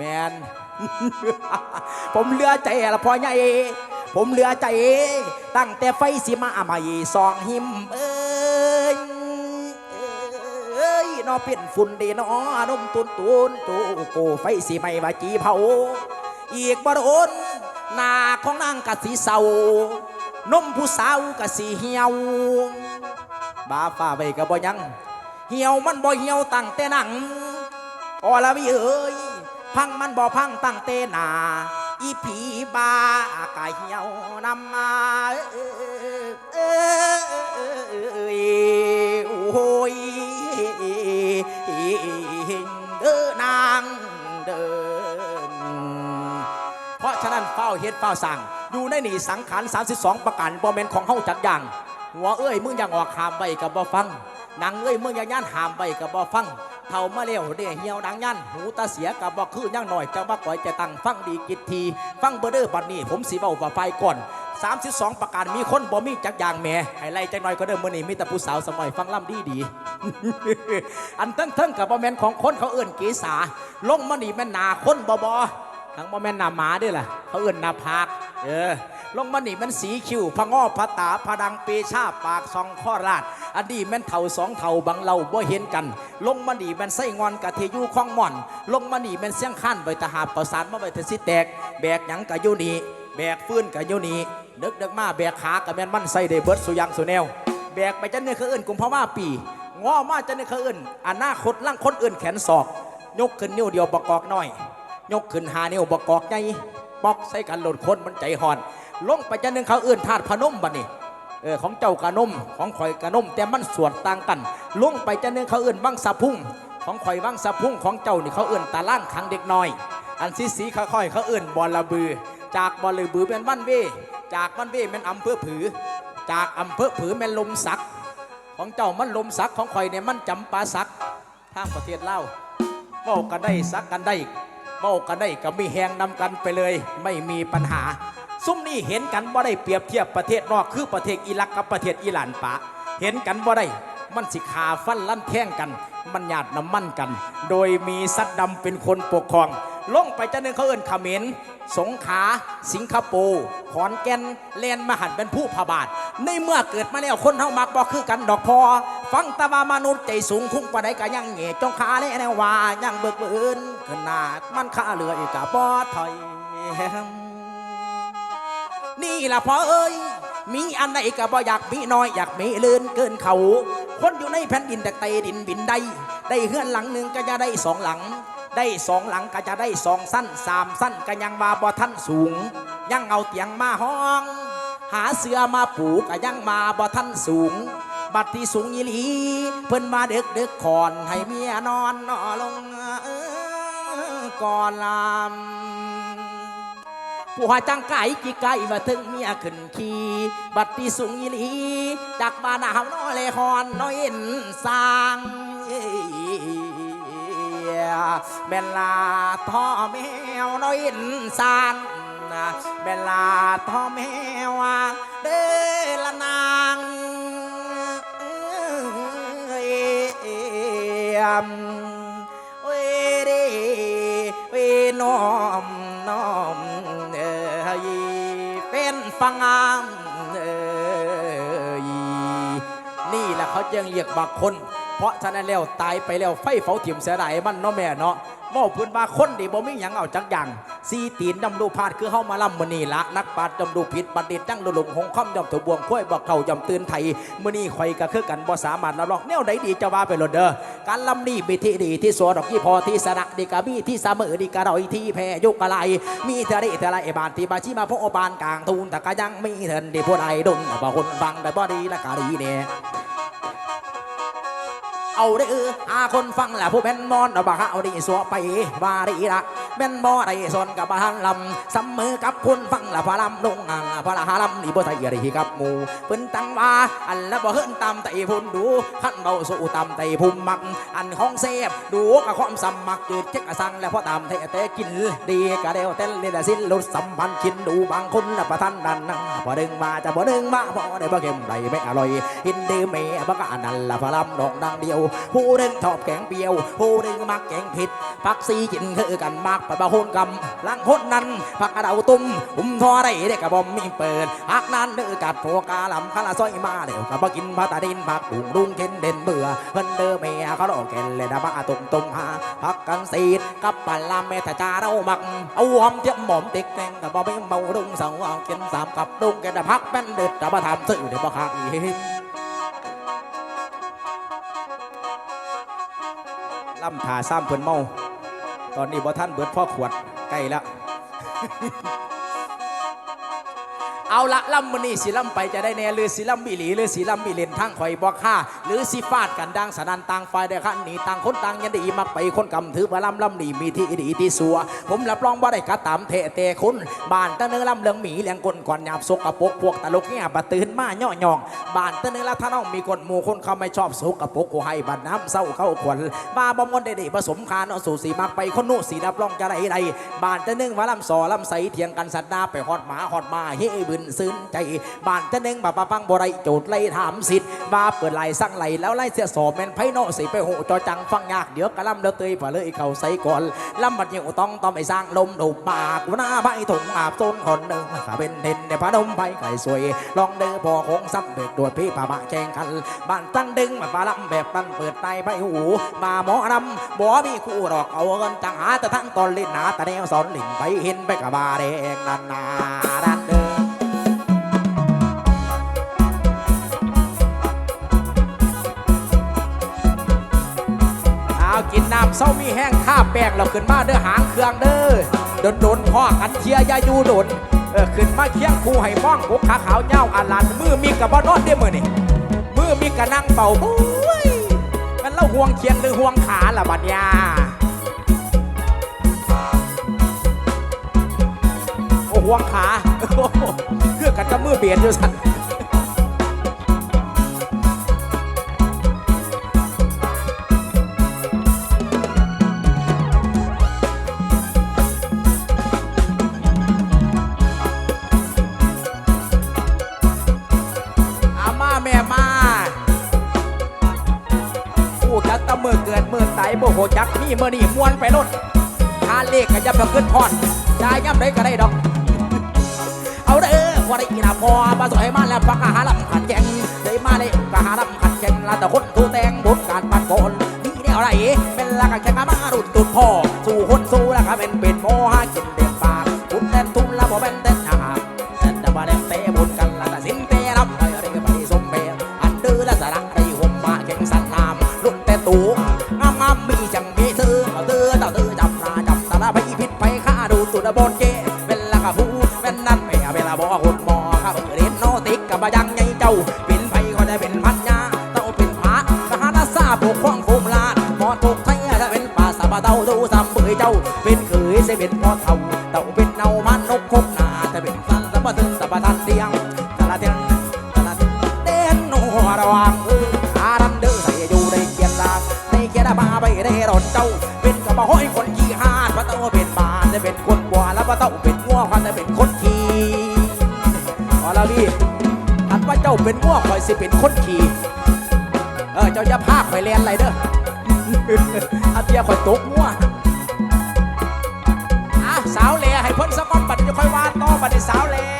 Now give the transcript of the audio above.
แมน ผมเลือใจละพ่อใหญ่ผมเลือใจ ตั้งแต่ไฟสิมาใหม่สองหิมเอ้ยเอ้ยนอเป็นฝุ่นดีนอนมตุนตุนจูโกไฟสิไม่ว่าจีเผา อีกบ่โดนหน้าของนางกะสีเศร้านมผู้สาวกะสีเหี่ยวบาฟ้าไปกะบ่ยัง เหี่ยวมันบ่เหี่ยวตั้งแต่หนังออละวิเอ้ย พังมันบ่พังตั้งแต่หน้าอีผีบากะเหี่ยวนำมาเอ้ยโอ้ยเด้อนางเดินเพราะฉะนั้นเฝ้าเฮ็ดเฝ้าสั่งอยู่ในนี่สังขาร 32 ประการบ่แม่นของเฮาจัดอย่างหัวเอ้ยมึงอยังออกหามไว้กับบ่ฟังนังเอ้ยมึงอยังย่านหามไว้กับบ่ฟัง เท่ามาเลี้ยวเด้เหี่ยวดังยันหูตาเสียกับบ่คือยังหน่อยจังว่าก่อยจะตั้งฟังดีกิจที ฟังเบอร์เดอร์บัดนี้ ผมสิเว้าว่าไฟก่อน 32 ประการมีคนบ่มีจักอย่างแหม่ให้ไล่จังหน่อยก็เด้อมื้อนี้มีแต่ผู้สาวสมัยฟังล่ำดีดี อันเทั้งๆกับบ่แมนของคนเขาเอิ้นเกษาลงมานี่แม่นหนาคนบ่บ่ทั้งบ่แมนหนาหมาด้วยล่ะเขาเอื่นหนาผากเออ ลงมานี่มันสีคิ้วพะง้อพะตาพะดังเปชาปากซองข้อราดอันนี้แม่นเท่าสองเท่าบังเราบ่เห็นกัน ลงมานี่ม่นไส้งอนกะเทยูข้องม่อน ลงมานี่ม่นเสียงขั้นใบตะหาบประสานมาใบเทสิแตก แบกหยังกะยู่นีแบกฟื้นกะยู่นี่เดึกเดึกๆมาแบกขากะแม่นมันใส่ได้เบิดสุยังสุแนว แบกไปจันเนี่ยเขาเอื่นกุมภาวะปีง้อมาจันเนี่ยเขาเอื่นอนาคตล่างคนอื่นแขนศอก ยกขึ้นนิ้วเดียวประกอบน้อย ยกขึ้นหานิ้วประกอบใหญ่ปอกใส่กันหลดคนมันใจห่อน ลงไปจันหนึ่งเขาเอื่นธาตุพนมบัดนี่เออของเจ้ากระนมของข่อยกระนม แต่มันส่วนต่างกัน ลงไปจันหนึ่งเขาเอื่นบังสะพุ่งของข่อยบังสะพุ่งของเจ้านี่เขาเอื่นตาล่างขังเด็กน้อย อันสีสีค่อยๆเขาเอื่นบอลระบือ จากบอลระบือเป็นวันเวจากวันเวเป็นอำเภอผือ จากอำเภอผือเป็นลมสัก ของเจ้ามันลมสักของข่อยเนี่ยมันจำปาสักทางประเทศลาเว้ากันได้สักกันได้เว้ากันได้ก็มีแหงนำกันไปเลย ไม่มีปัญหา ซุ้มนี่เห็นกันว่าได้เปรียบเทียบประเทศนอกคือประเทศอิรักกับประเทศอิหร่านปะ เห็นกันว่าได้มันสิขาฟันลั่นแท่งกัน มันหยาดน้ำมันกัน โดยมีซัดดำเป็นคนปกครองลงไปจะนึงเขาเอินเขมรสงขา สิงคโปร์ขอนแก่นแลนมหันเป็นผู้พบาท ในเมื่อเกิดมาแล้วคนเฮามักบอกคือกันดอกพอ ฟังตะวามนุษย์ใจสูงคุ้งปะไดก็ยังเหงจงขาและแนวว่ายังเบิกเบินขนาดมันข้าเรืออีกกะบอถอย นี่ละพ่อเอ้ย มีอันใดก็บ่อยากมีน้อยอยากมีเลื่นเกินเขา คนอยู่ในแผ่นดินแต่ไตดินบินได้ ได้เฮือนหลังหนึ่งก็จะได้สองหลัง ได้สองหลังก็จะได้สองสั้นสามสั้นก็ยังมาบ่ท่านสูง ยังเอาเตียงมาห้อง หาเสือมาปูก็ยังมาบ่ท่านสูง บัดที่สูงยีหลี เพิ่นมาเด็กเด็กๆก่อนให้เมียนอนนอลงก่อนลำ ผัวจังไก่กี่ไก่มาถึงเมียขึ้นขี่บัดปีสูงยีลีจากบ้านหาวนอเลฮอนน้อยเอ็นสร้างเบลลาท่อแมวน้อยเอ็นสร้างเบลลาท่อแมว เขาจึงเรียกบักคน เพราะฉะนั้นแล้วตายไปแล้วไฟเผาถิ่มเสียดายมันเนาะแม่เนาะเว่าพื้นว่าคนดีบ่มีหยังเอาจักอย่างสีตีนดำดูพาดคือเฮามาล่ำมือนีละนักปราชญ์จำดูผิดบัณฑิตจังดูหลงหงค่อมยอมถูกบวงค่อยบอกเขายอมตื่นไทยมื้อนี้ข่อยก็คือกันบ่สามารถรับรองแนวใดดีจะว่าไปโลดเด้อการลำนี้มีที่ดีที่สวดอกที่พอที่สระดีกะมีที่เสมอดีกะรอยที่แพยุกกะไลมีเทระเดเทระเอบานที่บาชิมาพระบานกลางทูนแต่ก็ยังมีเถินดีผู้ใดดนบ่คนฟังได้บ่ดีและกะดีเนี่ย เอาได้เอออาคนฟังแหละผู้เป็นมอนเอาบาเอาดีสัวไปวาดีละ เป็นบ่ได้สนกับบ้านลำสำมือกับคุณฟังละพะลำลงอ่างพะละหาลำนี่บ่ใส่อะไรกับหมูเพิ่นตั้งว่าอันละบ่เฮินตามไตพุ่นดูขั้นเบาสู้ตามไตพุ่มมัก อันของเซฟดูกับความสมักจืดเจ๊กสังแล้วพอตามเทแต่กินดีกะเดียวเต้นเลยแต่สิ้นลุดสัมพันธ์กินดูบางคนน่ะประทันดันนั่งพอดึงมาจะพอดึงมาพอได้บ่เค็มใดไม่อร่อยหินดีแม่บ่กะนั่นละพะลำดอกดังเดียว ผู้หนึ่งชอบแกงเปรี้ยว ผู้หนึ่งมักแกงผ็ดผักซีกินคือกันมากปะบะโหนกำลังหุนนั้นผักกระเดาตุ้มอุ้มทอได้เด็กกระบอมมีเปิดหักนั้นเดือกัดโผกาลำคาลาซอยมาเดี๋ยวกระบะกินผักตาดินผักบุงรุงเข็นเด่นเบื่อเพิ่นเด้อเมียเขาโลกเกนเลยนะบ้าตุ่มตุ่มหาพักกันสีดกับปันลาเมตจาเราหมักเอาหอมเทียมหมอมติ๊กแตงกับบ่เป็นเมาดุงสองเอากินสามกับดุงแกจะพักเป็นเด็ดแต่บ่ทำซื้อเดี๋ยวบ่ขายล่ำขาซ้ำเพิ่นเมา ตอนนี้บ่ท่านเบิดพ่อขวดใกล้แล้ว เอาละล่ำมันนี่สิล่ำไปจะได้แน่หรือสีล่ำบิหลีหรือสีล่ำบิเลนทั้งข่อยบอกข้า รือสิฟาดกันดังสนันต่างฝ่ายได้ขันหนีต่างคนต่างยันดีมักไปคนกำถือมาล่ำล่ำนี่มีที่ดีที่สัว ผมรับรองว่าได้กระตามเทเตคุณบ้านตะเนื้อล่ำเลืองหมีเลี้ยงกลก่อนหยาบสกปรกพวกตลกเนี่ยบะตื่นมาย่อยองบ้านตะเนื้อละท่าน้องมีคนหมู่คนเขาไม่ชอบสกปรกกูให้บันน้ำเศร้าเข้าขวัญมาบ่มนได้ดีผสมคานเอาสู่สีมักไปคนนู้สีรับรองจะได้ใดบ้านตะเนื้อว่าล่ำสอล่ำใสเถียงกันสัตว์นาไปหอดหมาหอดมาเฮ้บึนซึ้นใจบ้านตะเนึงบ่ปะปังบ่ไรโจทย์ไล่ถามสิทธิ์มาเปิดไหลสั่งไล่แล้วไล่เสียสอบแม่นไพ่โนสิไปโหจอจังฟังยากเดี๋ยวกะลำเดือเตยผ่าเลยเขาใส่ก่อนลำบัดอยู่ต้องต้องไปสร้างลมดูปากหน้าใบถุงอาบโซนคนหนึ่งขาเป็นเด่นในพระดมไปไก่สวย ลองเดือพอคงซ้ำเด็กด้วยพี่ป่าบะแข่งกันบ้านตั้งดึงมาปลาลำแบบตั้งเปิดในใบหูมาหมอนำบ่มีคู่หรอกเอาเงินจังหาแต่ทั้งตอนเล่นหนาแต่แนวสอนลิ้นไปเห็นไปกับบาแดงนันาน เศร้ามีแห้งข้าแป้งเราขึ้นมาเด้อหางเครื่องเด้อโดนโดนพ่อกันเชียร์ยาอยู่โดนเออขึ้นมาเคียงคู่ให้ฟ้องกุกขาขาวเจ้าอาลันมือมีกับบอนอนเด้มือนี่มือมีกะนั่งเป่าบุ้ยมันเล่าห่วงเคียงหรือห่วงขาล่ะบัดยาโอ้ห่วงขาโอ้โหเพื่อกันจะมือเบียดอยู่สัน เกิดมือตายบ่โหจักมีเมื่อนี่มวนไปรถทานเลขก็จะไปขึ้นพอดได้ย่ำได้ก็ได้ดอก เอาเด้อว่าได้นะพอมาสวยมาแล้วฟังหาลำขัดแจงได้มาเลยกหาลำขัดแจงลาแต่คนตูแตงบนการปันโกนนี่เดียวอะไรเป็นละกันแข่งมารุดตุดพ่อสู่คนสู้แล้วก็เป็นเป็นโมหะกิน ดูตุดบนเจเป็ ว่าเจ้าเป็นงัวงคอยแต่เป็นคนขี่พอแล้วพี่อันว่าเจ้าเป็นงัวคอยสิเป็นคนขี่เออเจ้าจะพาคอยเรียนอะไรเด้ออาเดียคอยตกงัวอะสาวเหล่ให้พ้นสะก้อนบัดจะค่อยว่าต่อบัดนี้สาวเหล่